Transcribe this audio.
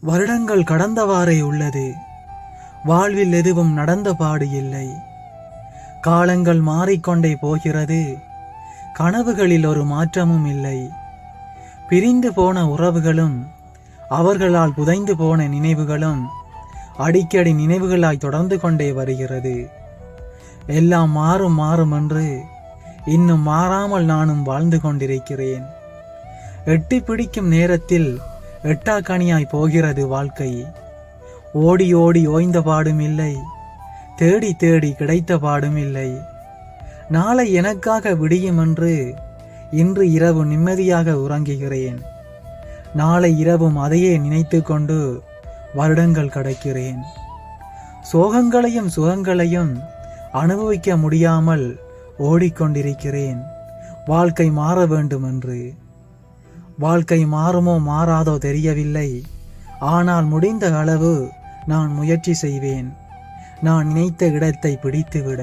வருடங்கள் கடந்தவாறே உள்ளது. வாழ்வில் எதுவும் நடந்த பாடு இல்லை. காலங்கள் மாறிக்கொண்டே போகிறது. கனவுகளில் ஒரு மாற்றமும் இல்லை. பிரிந்து போன உறவுகளும் அவர்களால் புதைந்து போன நினைவுகளும் அடிக்கடி நினைவுகளாய் தொடர்ந்து கொண்டே வருகிறது. எல்லாம் மாறும் மாறும் என்று இன்னும் மாறாமல் நானும் வாழ்ந்து கொண்டிருக்கிறேன். எட்டி பிடிக்கும் நேரத்தில் எட்டாக்கணியாய் போகிறது வாழ்க்கை. ஓடி ஓடி ஓய்ந்த பாடும் இல்லை. தேடி தேடி கிடைத்த பாடும் இல்லை. நாளை எனக்காக விடியும் என்று இன்று இரவு நிம்மதியாக உறங்குகிறேன். நாளை இரவும் அதையே நினைத்து கொண்டு வருடங்கள் கடக்கிறேன். சோகங்களையும் சுகங்களையும் அனுபவிக்க முடியாமல் ஓடிக்கொண்டிருக்கிறேன். வாழ்க்கை மாற வேண்டும் என்று வாழ்க்கை மாறுமோ மாறாதோ தெரியவில்லை. ஆனால் முடிந்த அளவு நான் முயற்சி செய்வேன். நான் நினைத்த இடத்தை பிடித்துவிட.